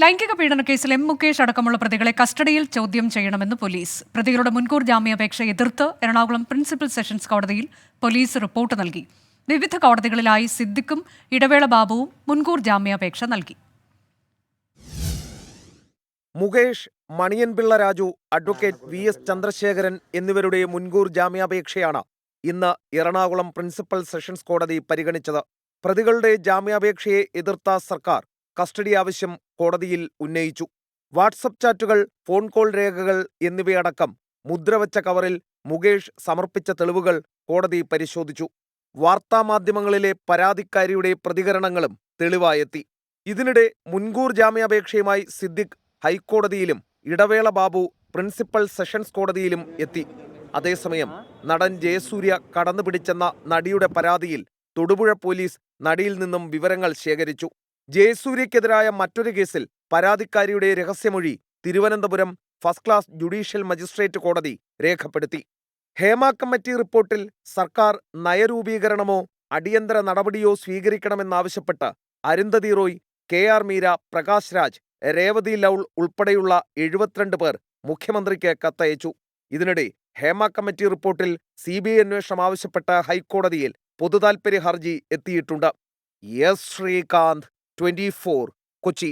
ലൈംഗിക പീഡന കേസിൽ എം മുകേഷ് അടക്കമുള്ള പ്രതികളെ കസ്റ്റഡിയിൽ ചോദ്യം ചെയ്യണമെന്ന് പോലീസ്. പ്രതികളുടെ മുൻകൂർ ജാമ്യാപേക്ഷ എതിർത്ത് എറണാകുളം പ്രിൻസിപ്പൽ സെഷൻസ് കോടതിയിൽ പോലീസ് റിപ്പോർട്ട് നൽകി. വിവിധ കോടതികളിലായി സിദ്ദിഖും ഇടവേള ബാബുവും മുൻകൂർ ജാമ്യാപേക്ഷ നൽകി. Mukesh Maniyanpilla Raju advocate V S Chandrasekharan എന്നിവരുടെ മുൻകൂർ ജാമ്യാപേക്ഷയാണ് ഇന്ന് എറണാകുളം പ്രിൻസിപ്പൽ സെഷൻസ് കോടതി പരിഗണിച്ചത്. പ്രതികളുടെ ജാമ്യാപേക്ഷയെ എതിർത്ത സർക്കാർ കസ്റ്റഡി ആവശ്യം കോടതിയിൽ ഉന്നയിച്ചു. വാട്സപ്പ് ചാറ്റുകൾ ഫോൺ കോൾ രേഖകൾ എന്നിവയടക്കം മുദ്രവച്ച കവറിൽ മുകേഷ് സമർപ്പിച്ച തെളിവുകൾ കോടതി പരിശോധിച്ചു. വാർത്താമാധ്യമങ്ങളിലെ പരാതിക്കാരിയുടെ പ്രതികരണങ്ങളും തെളിവായെത്തി. ഇതിനിടെ മുൻകൂർ ജാമ്യാപേക്ഷയുമായി സിദ്ദിഖ് ഹൈക്കോടതിയിലും ഇടവേള ബാബു പ്രിൻസിപ്പൽ സെഷൻസ് കോടതിയിലും എത്തി. അതേസമയം നടൻ ജയസൂര്യ കടന്നുപിടിച്ചെന്ന നടിയുടെ പരാതിയിൽ തൊടുപുഴ പോലീസ് നടിയിൽ നിന്നും വിവരങ്ങൾ ശേഖരിച്ചു. ജയസൂര്യക്കെതിരായ മറ്റൊരു കേസിൽ പരാതിക്കാരിയുടെ രഹസ്യമൊഴി Thiruvananthapuram first class judicial magistrate കോടതി രേഖപ്പെടുത്തി. ഹേമ കമ്മിറ്റി റിപ്പോർട്ടിൽ സർക്കാർ നയരൂപീകരണമോ അടിയന്തര നടപടിയോ സ്വീകരിക്കണമെന്നാവശ്യപ്പെട്ട് അരുന്ധതി റോയ് കെ ആർ മീര പ്രകാശ് രാജ് രേവതി ലൗൾ ഉൾപ്പെടെയുള്ള എഴുപത്തിരണ്ട് പേർ മുഖ്യമന്ത്രിക്ക് കത്തയച്ചു. ഇതിനിടെ ഹേമ കമ്മിറ്റി റിപ്പോർട്ടിൽ സി ബി ഐ അന്വേഷണം ആവശ്യപ്പെട്ട ഹൈക്കോടതിയിൽ പൊതുതാൽപര്യ ഹർജി എത്തിയിട്ടുണ്ട്. S Sreekanth twenty Kochi.